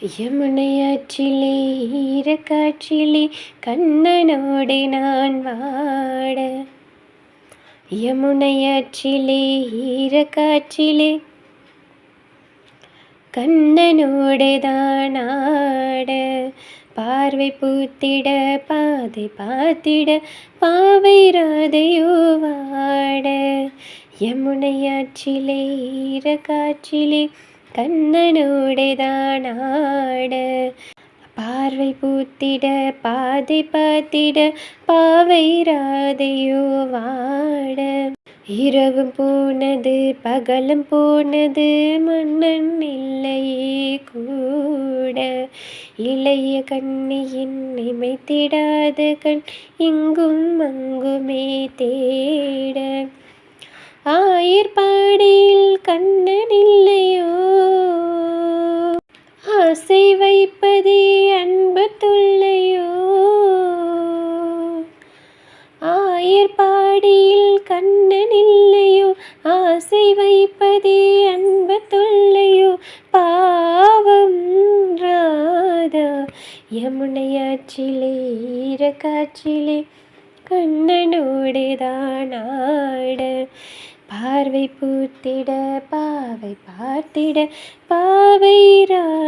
யமுனையாற்றிலே ஈரக்காற்றிலே கண்ணனோடு நான் வாட யமுனையாற்றிலே ஈரக்காற்றிலே கண்ணனோடு தான் ஆட பார்வை பூத்திட பாதை பார்த்திட பாவை ராதையோ வாட யமுனையாற்றிலே ஈரக்காற்றிலே கண்ணனோடு தான் பார்வை பூத்திட பாதை பார்த்திட பாவை ராதையோ வாட. இரவும் போனது பகலும் போனது மன்னன் இல்லையே கூட. இளைய கண்ணியின் நிமைத்திடாத கண் இங்கும் அங்குமே தேட. ஆயிர்பாடியில் கண் ஆசை வைப்பதே அன்பு தொல்லையோ? ஆயர்பாடியில் கண்ணன் இல்லையோ? ஆசை வைப்பதே அன்பு தொல்லையோ? பாவம் ராதா யமுனையாற்றிலே ஈரக்காற்றிலே கண்ணனோடு தான் பார்வை பூத்திட பாவை பார்த்திட பாவை ரா